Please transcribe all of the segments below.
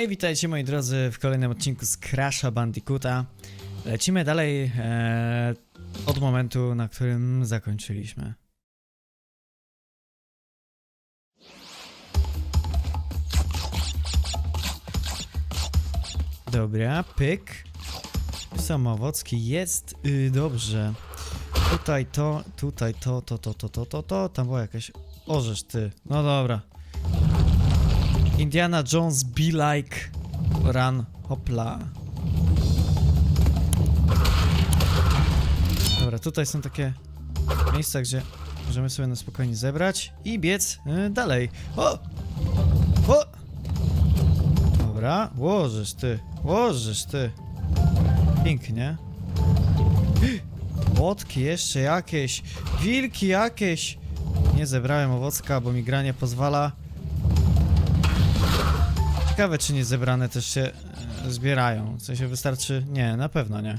Hej, witajcie moi drodzy w kolejnym odcinku z Crasha Bandicoota. Lecimy dalej e, od momentu, na którym zakończyliśmy. Dobra, pyk. Samowocki jest y, dobrze. Tutaj to, tutaj to, to, to, to, to, to, to, tam była jakaś... Orzesz ty. No dobra. Indiana Jones be like run hopla. Dobra, tutaj są takie miejsca, gdzie możemy sobie na spokojnie zebrać i biec y, dalej. O! O! Dobra, łożysz ty, łożysz ty. Pięknie. Łotki jeszcze jakieś, wilki jakieś. Nie zebrałem owocka, bo mi gra nie pozwala. Ciekawe, czy nie zebrane też się e, zbierają. W sensie wystarczy... Nie, na pewno nie.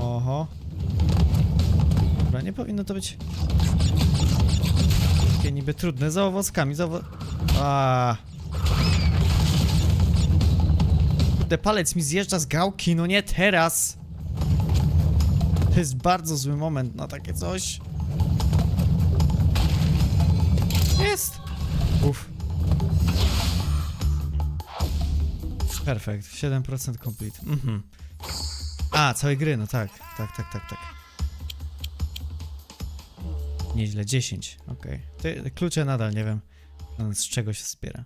Oho. Dobra, nie powinno to być... Takie niby trudne. Za owockami, za owo... A. Palec mi zjeżdża z gałki, no nie teraz! To jest bardzo zły moment na takie coś. Perfekt, 7% complete. Mhm. A, całej gry, no tak, tak, tak, tak, tak. Nieźle, 10, okej. Te Klucze nadal nie wiem, no, z czego się zbiera.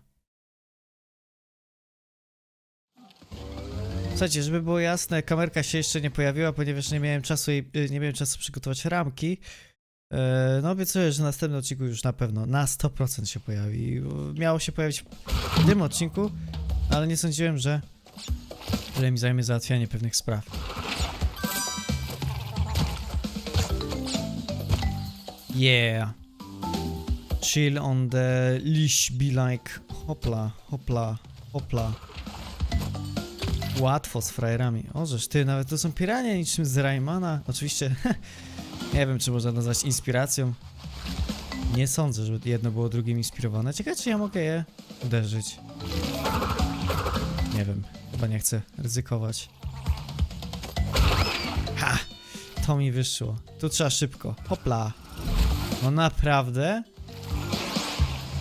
Słuchajcie, żeby było jasne, kamerka się jeszcze nie pojawiła, ponieważ nie miałem czasu jej, y, nie miałem czasu przygotować ramki. E, No obiecuję, że w następnym odcinku już na pewno na 100% się pojawi. Miało się pojawić w tym odcinku, ale nie sądziłem, że tyle mi zajmie załatwianie pewnych spraw. Yeah. Chill on the leash, be like hopla, hopla, hopla. Łatwo z frajerami. Ożeż ty, nawet to są pirania niczym z Raymana. Oczywiście Nie wiem, czy można nazwać inspiracją. Nie sądzę, żeby jedno było drugim inspirowane. Ciekawe, czy ja mogę je uderzyć. Chyba nie chcę ryzykować. Ha! To mi wyszło. Tu trzeba szybko. Hopla. No naprawdę?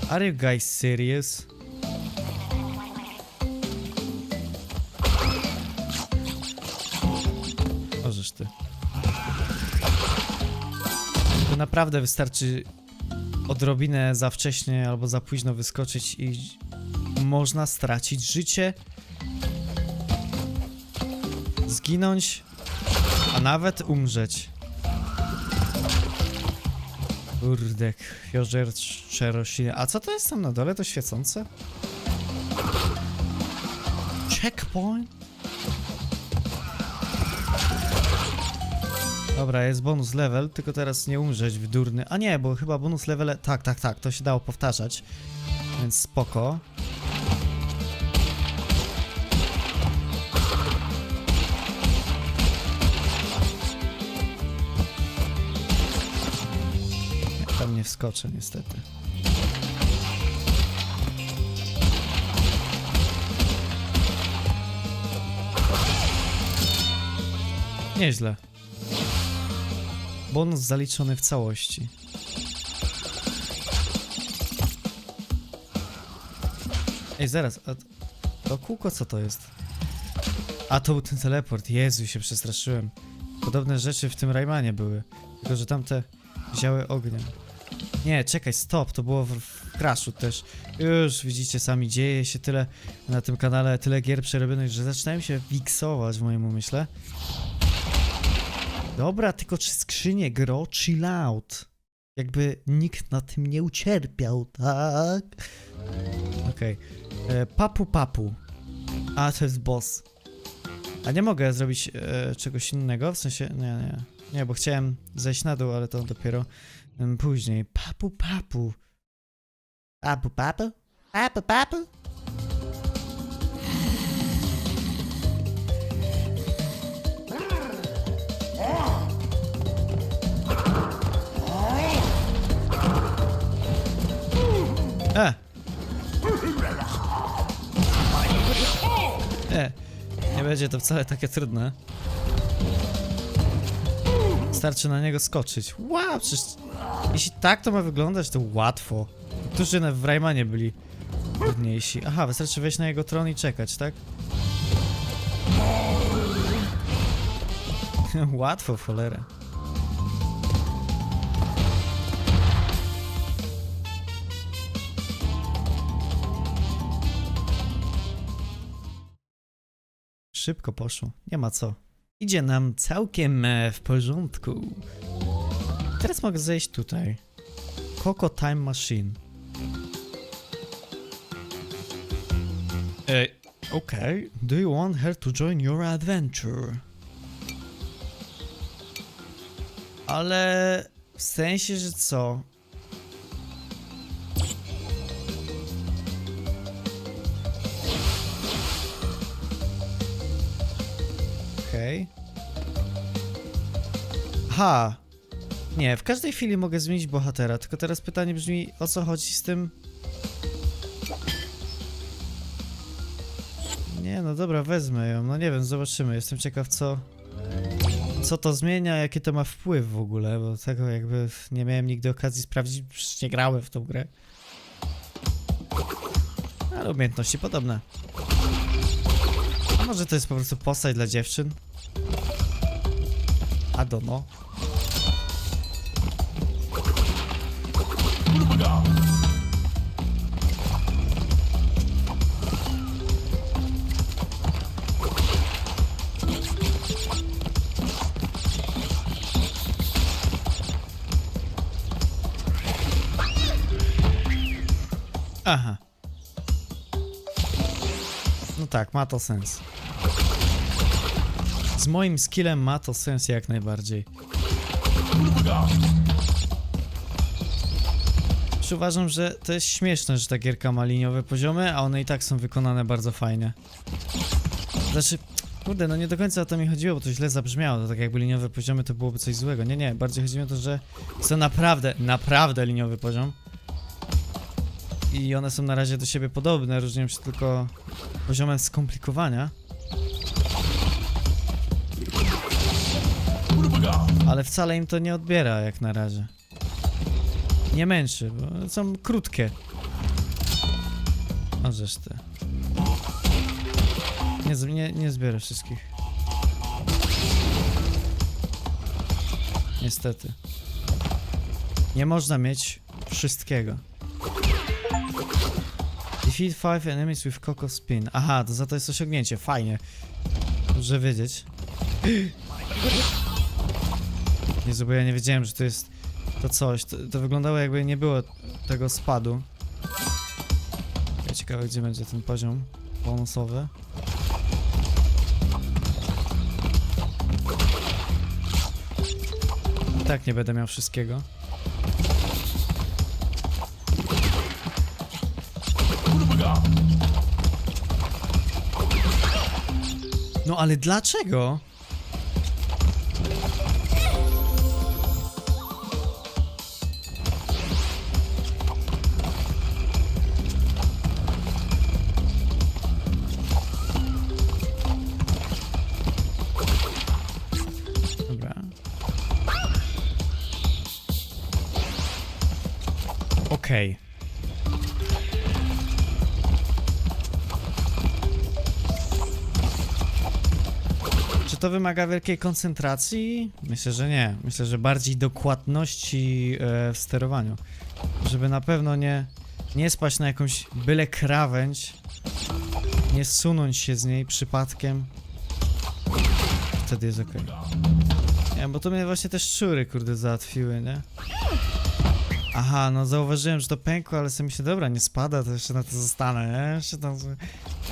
Are you guys serious? Możesz ty. To naprawdę wystarczy odrobinę za wcześnie albo za późno wyskoczyć i można stracić życie, zginąć, a nawet umrzeć. Kurde, krwiożercze rośliny. A co to jest tam na dole? To świecące? Checkpoint? Dobra, jest bonus level, tylko teraz nie umrzeć w durny. A nie, bo chyba bonus level. Tak, tak, tak, to się dało powtarzać. Więc spoko. Wskoczę niestety. Nieźle. Bonus zaliczony w całości. Ej, zaraz, a to kółko co to jest? A to był ten teleport, Jezu, się przestraszyłem. Podobne rzeczy w tym Raymanie były, tylko że tamte wzięły ognia. Nie, czekaj, stop, to było w, w Crashu też. Już widzicie sami, dzieje się tyle na tym kanale, tyle gier przerobionych, że zaczynają się wiksować w moim umyśle. Dobra, tylko czy skrzynie gro, chill out. Jakby nikt na tym nie ucierpiał, tak? Okej. E, Papu papu. A, to jest boss. A nie mogę zrobić e, czegoś innego? W sensie, nie, nie. Nie, bo chciałem zejść na dół, ale to dopiero później. Papu papu. Papu papu? Papu papu? E! Nie, nie będzie to wcale takie trudne. Starczy na niego skoczyć. Wow, przecież jeśli tak to ma wyglądać, to łatwo. Którzy w Raymanie byli trudniejsi. Aha, wystarczy wejść na jego tron i czekać, tak? łatwo, w cholerę. Szybko poszło, nie ma co. Idzie nam całkiem e, w porządku. Teraz mogę zejść tutaj. Coco Time Machine. Ej, okay. Do you want her to join your adventure? Ale w sensie, że co? Ha. Nie, w każdej chwili mogę zmienić bohatera, tylko teraz pytanie brzmi, o co chodzi z tym... Nie, no dobra, wezmę ją, no nie wiem, zobaczymy, jestem ciekaw co... Co to zmienia, jakie to ma wpływ w ogóle, bo tego jakby nie miałem nigdy okazji sprawdzić, przecież nie grałem w tą grę. Ale umiejętności podobne. A może to jest po prostu postać dla dziewczyn? A do no. Aha. No tak, ma to. Z moim skillem ma to sens jak najbardziej. Też uważam, że to jest śmieszne, że ta gierka ma liniowe poziomy, a one i tak są wykonane bardzo fajnie. Znaczy, kurde, no nie do końca o to mi chodziło, bo to źle zabrzmiało, to tak jakby liniowe poziomy to byłoby coś złego. Nie, nie, bardziej chodzi mi o to, że jest to naprawdę, naprawdę liniowy poziom. I one są na razie do siebie podobne, różnią się tylko poziomem skomplikowania. Ale wcale im to nie odbiera jak na razie. Nie męczy, bo są krótkie. Możesz ty. Nie, nie, nie zbiorę wszystkich. Niestety. Nie można mieć wszystkiego. Defeat 5 enemies with Coco Spin. Aha, to za to jest osiągnięcie, fajnie. Dobrze wiedzieć. Jezu, bo ja nie wiedziałem, że to jest to coś. To, to wyglądało jakby nie było tego spadu. Ciekawe, gdzie będzie ten poziom bonusowy. I tak nie będę miał wszystkiego. No ale dlaczego? To wymaga wielkiej koncentracji? Myślę, że nie. Myślę, że bardziej dokładności e, w sterowaniu. Żeby na pewno nie, nie spaść na jakąś byle krawędź, nie zsunąć się z niej przypadkiem. Wtedy jest ok. Nie, bo to mnie właśnie te szczury, kurde, załatwiły, nie? Aha, no zauważyłem, że to pękło, ale sobie myślę, dobra, nie spada, to jeszcze na to zostanę, nie? Jeszcze tam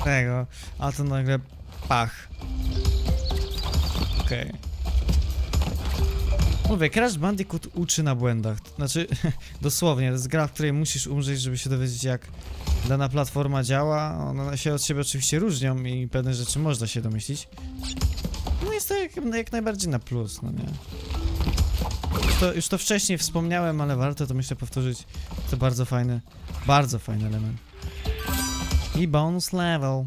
tego, a to nagle pach. Okej. Mówię, Crash Bandicoot uczy na błędach. Znaczy, dosłownie, to jest gra, w której musisz umrzeć, żeby się dowiedzieć, jak dana platforma działa. One się od siebie oczywiście różnią i pewne rzeczy można się domyślić. No jest to jak, jak najbardziej na plus, no nie? to, już to wcześniej wspomniałem, ale warto to myślę powtórzyć. To bardzo fajny, bardzo fajny element. I bonus level.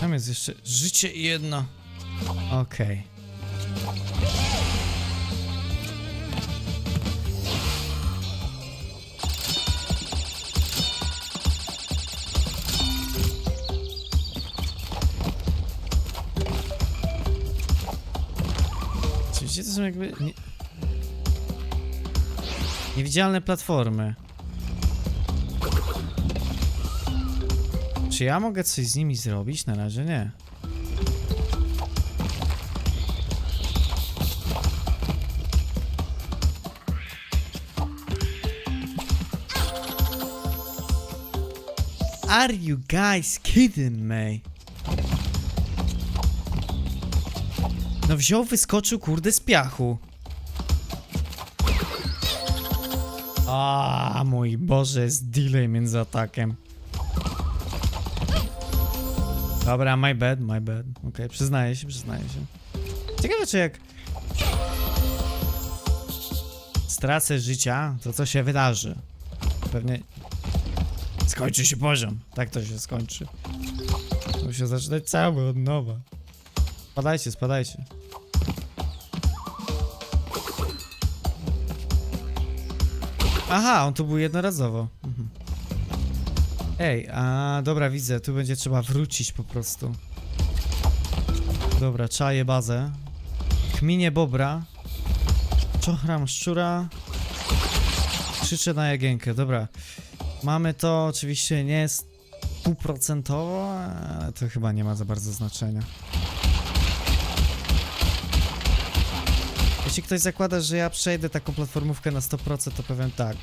Tam jest jeszcze życie jedno. Okej. Oczywiście to są jakby... Nie... Niewidzialne platformy. Czy ja mogę coś z nimi zrobić? Na razie nie. Are you guys kidding me? No wziął, wyskoczył kurde z piachu. A mój Boże, jest delay między atakiem. Dobra, my bad, my bad. Okej, przyznaję się, przyznaję się. Ciekawe, czy jak stracę życia, to co się wydarzy? Pewnie skończy się poziom. Tak to się skończy. Muszę zaczynać cały od nowa. Spadajcie, spadajcie. Aha, on tu był jednorazowo. Mhm. Ej, a dobra, widzę, tu będzie trzeba wrócić po prostu. Dobra, czaję bazę. Kminie bobra. Czochram szczura. Krzyczę na jagienkę, dobra. Mamy to, oczywiście nie jest półprocentowo, ale to chyba nie ma za bardzo znaczenia. Jeśli ktoś zakłada, że ja przejdę taką platformówkę na 100%, to powiem tak.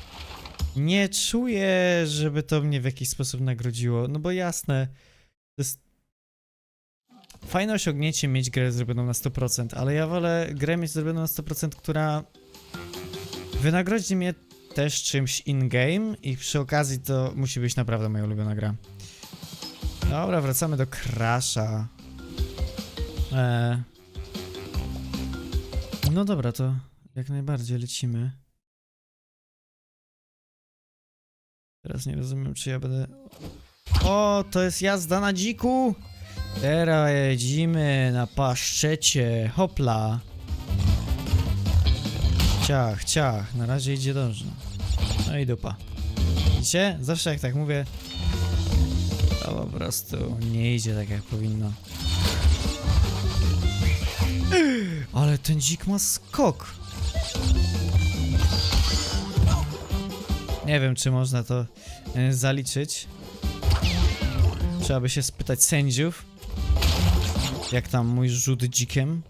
Nie czuję, żeby to mnie w jakiś sposób nagrodziło, no bo jasne, to jest fajne osiągnięcie mieć grę zrobioną na 100%, ale ja wolę grę mieć zrobioną na 100%, która wynagrodzi mnie też czymś in-game i przy okazji to musi być naprawdę moja ulubiona gra. Dobra, wracamy do Crasha. Eee. No dobra, to jak najbardziej lecimy. Teraz nie rozumiem, czy ja będę... O, to jest jazda na dziku! Teraz jedziemy na paszczecie. Hopla. Ciach, ciach. Na razie idzie dobrze. No i dupa. Widzicie? Zawsze jak tak mówię, to po prostu nie idzie tak jak powinno. Ale ten dzik ma skok. Nie wiem, czy można to e, zaliczyć. Trzeba by się spytać sędziów. Jak tam mój rzut dzikiem.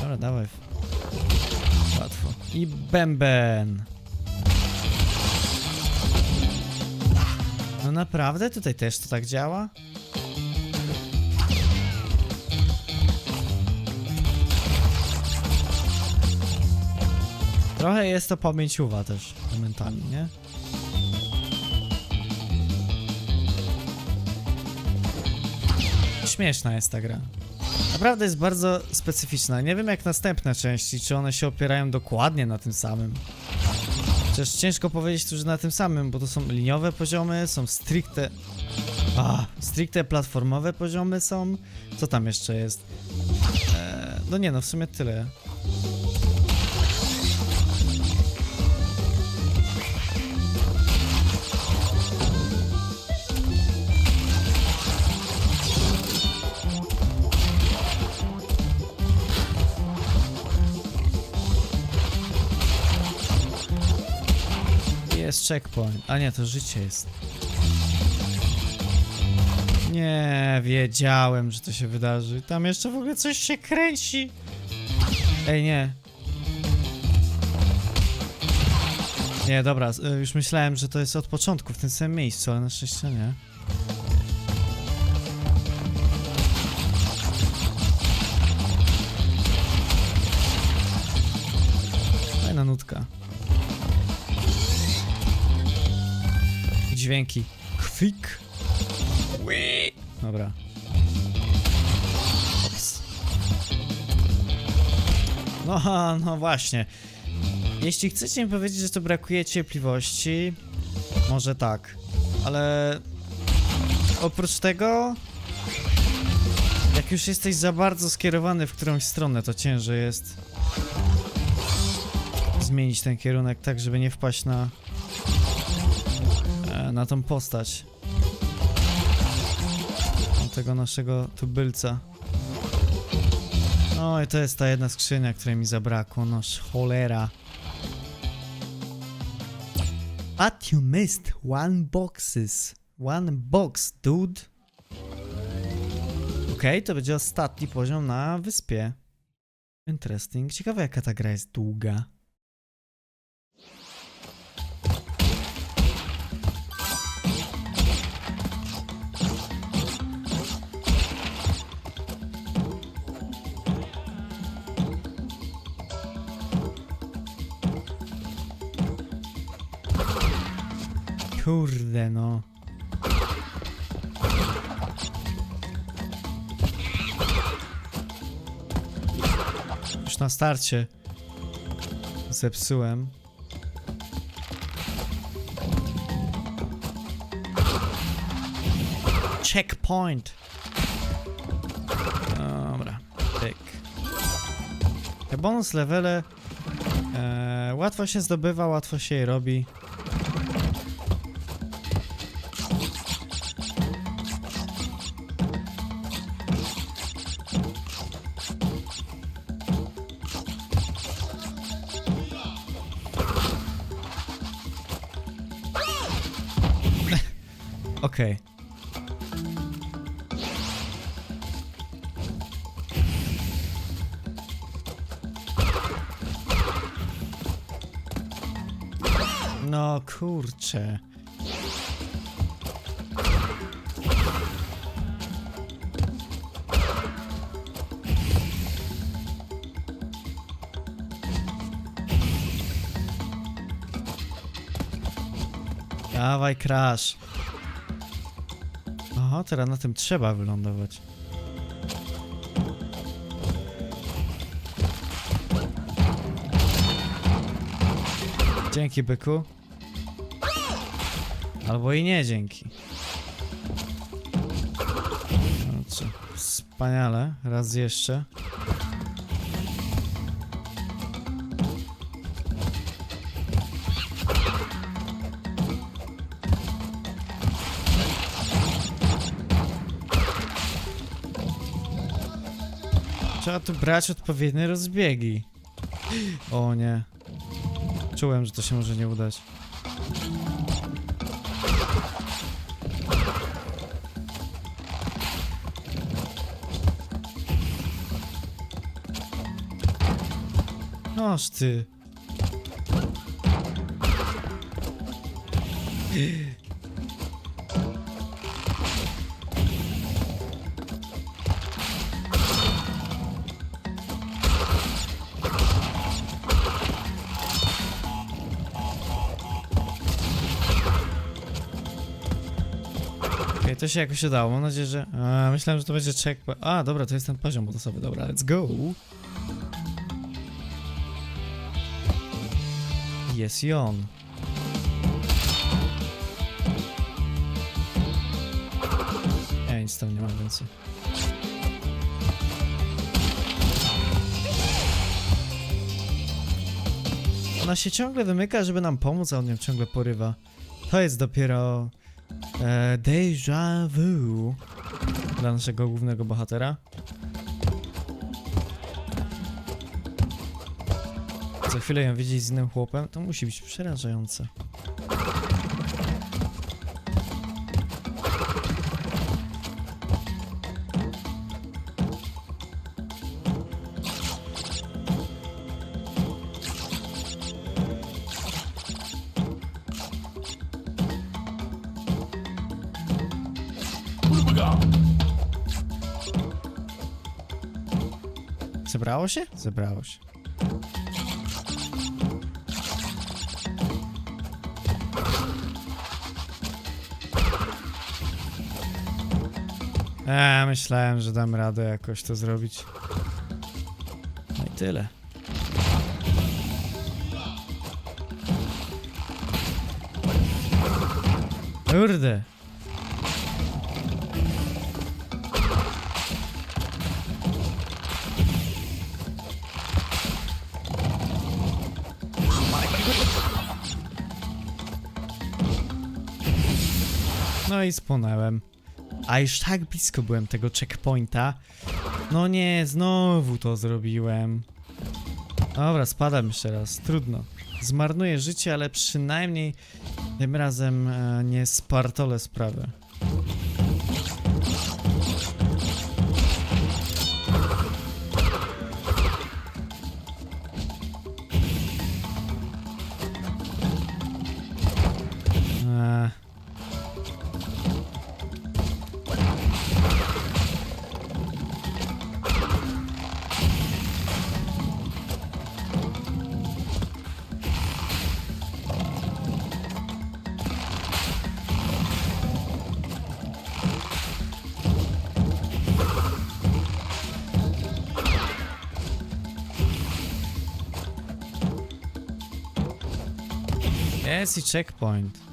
Dobra, dawaj. Łatwo. I bęben. No naprawdę? Tutaj też to tak działa? Trochę jest to pamięciowa też momentami, nie? Śmieszna jest ta gra. Naprawdę jest bardzo specyficzna. Nie wiem jak następne części, czy one się opierają dokładnie na tym samym. Chociaż ciężko powiedzieć że na tym samym, bo to są liniowe poziomy, są stricte... A, stricte platformowe poziomy są. Co tam jeszcze jest? Eee, no nie no, w sumie tyle. Checkpoint. A nie, to życie jest. Nie, wiedziałem, że to się wydarzy. Tam jeszcze w ogóle coś się kręci. Ej, nie. Nie, dobra, y, już myślałem, że to jest od początku w tym samym miejscu, ale na szczęście nie. Fajna nutka. Dźwięki. Kwik. Dobra. No, no właśnie. Jeśli chcecie mi powiedzieć, że to brakuje cierpliwości, może tak. Ale oprócz tego, jak już jesteś za bardzo skierowany w którąś stronę, to ciężej jest zmienić ten kierunek tak, żeby nie wpaść na na tą postać. Na tego naszego tubylca. No i to jest ta jedna skrzynia, której mi zabrakło, noż cholera. But you missed one boxes. One box, dude. Okej, to będzie ostatni poziom na wyspie. Interesting. Ciekawe jaka ta gra jest długa. Kurde no. Już na starcie zepsułem. Checkpoint. Dobra, pyk. Te bonus levele e, łatwo się zdobywa, łatwo się je robi. Kurczę. Dawaj, crash. Aha, teraz na tym trzeba wylądować. Dzięki, byku. Albo i nie dzięki. No wspaniale. Raz jeszcze. Trzeba tu brać odpowiednie rozbiegi. O nie. Czułem, że to się może nie udać. Noż ty. To się jakoś udało. Mam nadzieję, że. A, myślałem, że to będzie checkpoint. A, dobra, to jest ten poziom bonusowy. Dobra, let's go. Jest i on. Nie, nic tam nie ma więcej. Ona się ciągle wymyka, żeby nam pomóc, a on ją ciągle porywa. To jest dopiero e, déjà vu dla naszego głównego bohatera. co chwilę ją widzieć z innym chłopem, to musi być przerażające. Zebrało się? Zebrało się. Eee, myślałem, że dam radę jakoś to zrobić. No i tyle. Kurde. No i spłonęłem. A już tak blisko byłem tego checkpointa. No nie, znowu to zrobiłem. Dobra, spadam jeszcze raz. Trudno. Zmarnuję życie, ale przynajmniej tym razem e, nie spartolę sprawy. Jest i checkpoint.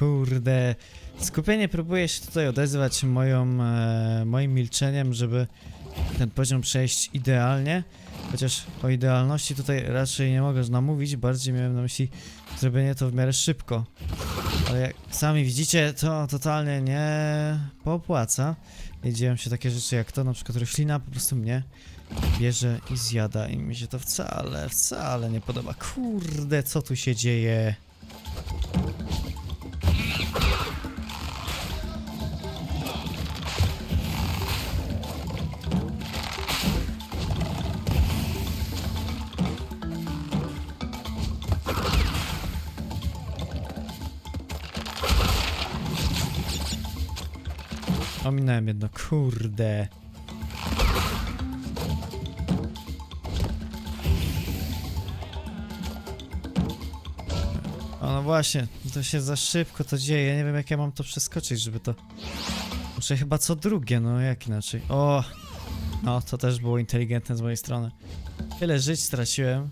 Kurde. Skupienie próbuje się tutaj odezwać moją, e, moim milczeniem, żeby ten poziom przejść idealnie. Chociaż o idealności tutaj raczej nie mogę namówić, bardziej miałem na myśli zrobienie to w miarę szybko. Ale jak sami widzicie, to totalnie nie popłaca. I dzieją się takie rzeczy jak to, na przykład roślina po prostu mnie bierze i zjada i mi się to wcale, wcale nie podoba. Kurde, co tu się dzieje? Ominąłem jedno, kurde. O no właśnie, to się za szybko to dzieje. Nie wiem jak ja mam to przeskoczyć, żeby to. Muszę chyba co drugie, no jak inaczej. O! No, to też było inteligentne z mojej strony. Tyle żyć straciłem.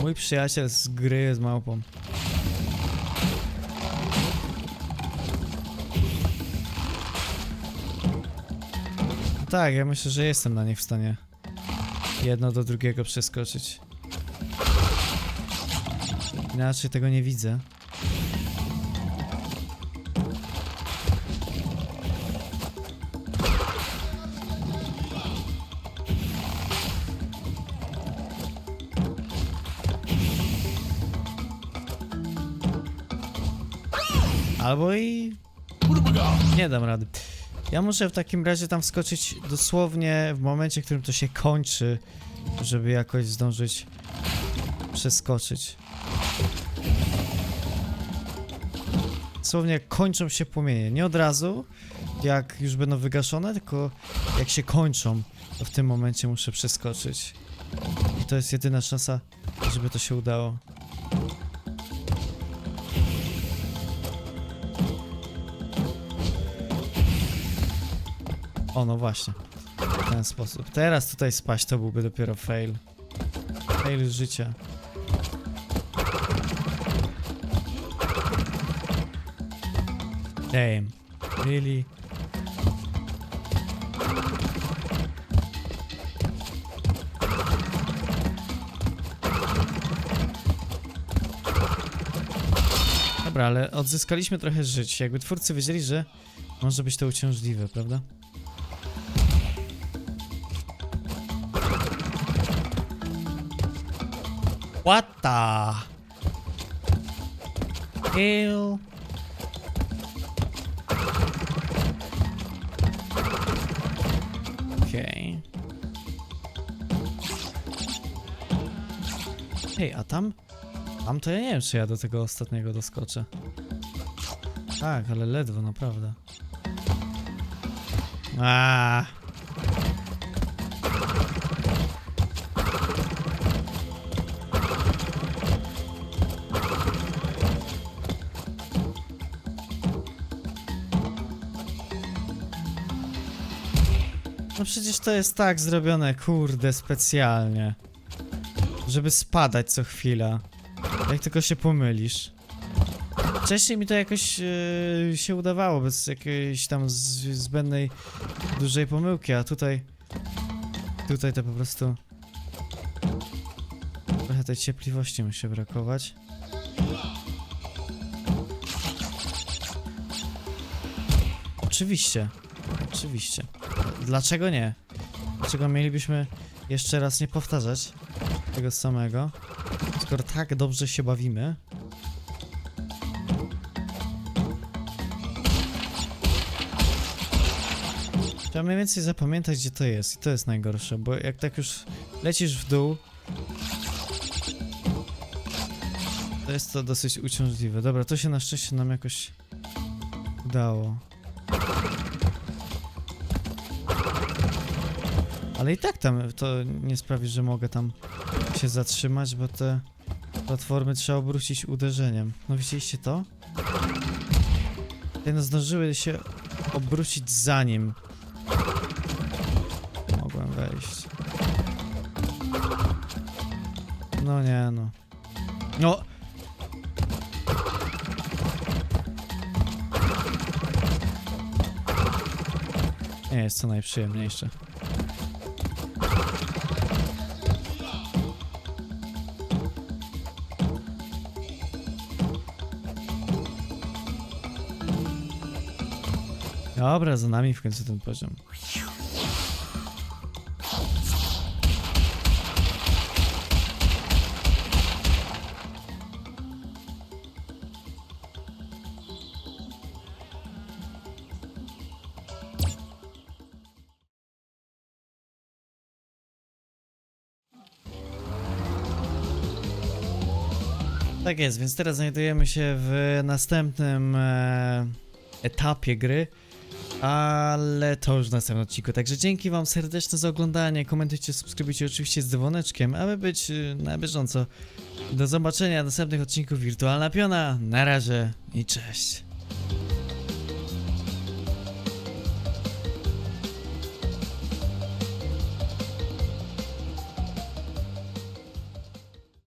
Mój przyjaciel z gry jest małpą. Tak, ja myślę, że jestem na nich w stanie jedno do drugiego przeskoczyć. Inaczej tego nie widzę. Albo i nie dam rady. Ja muszę w takim razie tam wskoczyć dosłownie w momencie, w którym to się kończy, żeby jakoś zdążyć przeskoczyć. Dosłownie jak kończą się płomienie. Nie od razu, jak już będą wygaszone, tylko jak się kończą, to w tym momencie muszę przeskoczyć. I to jest jedyna szansa, żeby to się udało. O, no właśnie. W ten sposób. Teraz tutaj spaść to byłby dopiero fail. Fail życia. Damn. Really? Dobra, ale odzyskaliśmy trochę żyć. Jakby twórcy wiedzieli, że może być to uciążliwe, prawda? What the? Hell? Okej. Hej, a tam? Tam to ja nie wiem, czy ja do tego ostatniego doskoczę. Tak, ale ledwo, naprawdę. A. No przecież to jest tak zrobione, kurde, specjalnie. Żeby spadać co chwila. Jak tylko się pomylisz. Wcześniej mi to jakoś e, się udawało, bez jakiejś tam zbędnej dużej pomyłki, a tutaj... Tutaj to po prostu... Trochę tej ciepliwości musi brakować. Oczywiście. Oczywiście. Dlaczego nie? Dlaczego mielibyśmy jeszcze raz nie powtarzać tego samego? Skoro tak dobrze się bawimy. Trzeba mniej więcej zapamiętać, gdzie to jest. I to jest najgorsze, bo jak tak już lecisz w dół, to jest to dosyć uciążliwe. Dobra, to się na szczęście nam jakoś udało. Ale i tak tam to nie sprawi, że mogę tam się zatrzymać, bo te platformy trzeba obrócić uderzeniem. No widzieliście to? Te no zdążyły się obrócić zanim mogłem wejść. No nie no. No! Nie jest to najprzyjemniejsze. Dobra, za nami w końcu ten poziom. Tak jest, więc teraz znajdujemy się w następnym e, etapie gry. Ale to już w następnym odcinku. Także dzięki Wam serdeczne za oglądanie. Komentujcie, subskrybujcie oczywiście z dzwoneczkiem, aby być y, na bieżąco. Do zobaczenia następnych odcinków Wirtualna Piona. Na razie i cześć.